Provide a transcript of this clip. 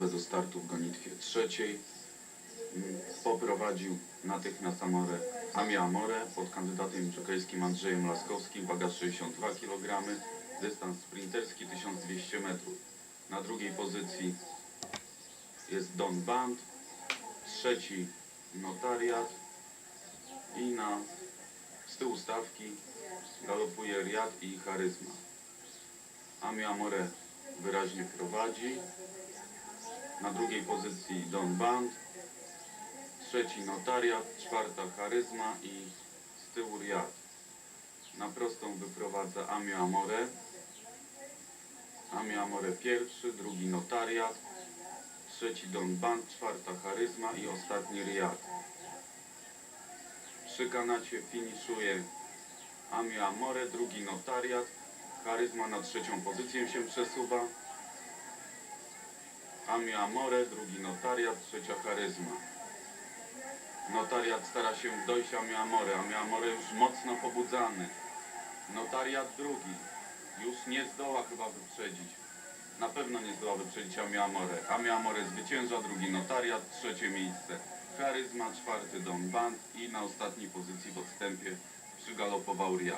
do startu w gonitwie trzeciej. Poprowadził natychmiast Amore, Amia Amore pod kandydatem czekajskim Andrzejem Laskowskim, waga 62 kg, dystans sprinterski 1200 metrów. Na drugiej pozycji jest Don Band, trzeci Notariat i na z tyłu stawki galopuje Riad i Charyzma. Amia Amore wyraźnie prowadzi. Na drugiej pozycji Don Band, trzeci Notariat, czwarta Charyzma i z tyłu Riad. Na prostą wyprowadza Amio Amore. Amio Amore pierwszy, drugi Notariat, trzeci Don Band, czwarta Charyzma i ostatni Riad. Przy kanacie finiszuje Amio Amore, drugi Notariat, Charyzma na trzecią pozycję się przesuwa. Amio Amore, drugi Notariat, trzecia Charyzma. Notariat stara się dojść Amio Amore. Amio Amore już mocno pobudzany. Notariat drugi. Już nie zdoła chyba wyprzedzić. Na pewno nie zdoła wyprzedzić Amio Amore. Amio Amore zwycięża, drugi Notariat, trzecie miejsce. Charyzma, czwarty Don Band i na ostatniej pozycji w odstępie przygalopował Riad.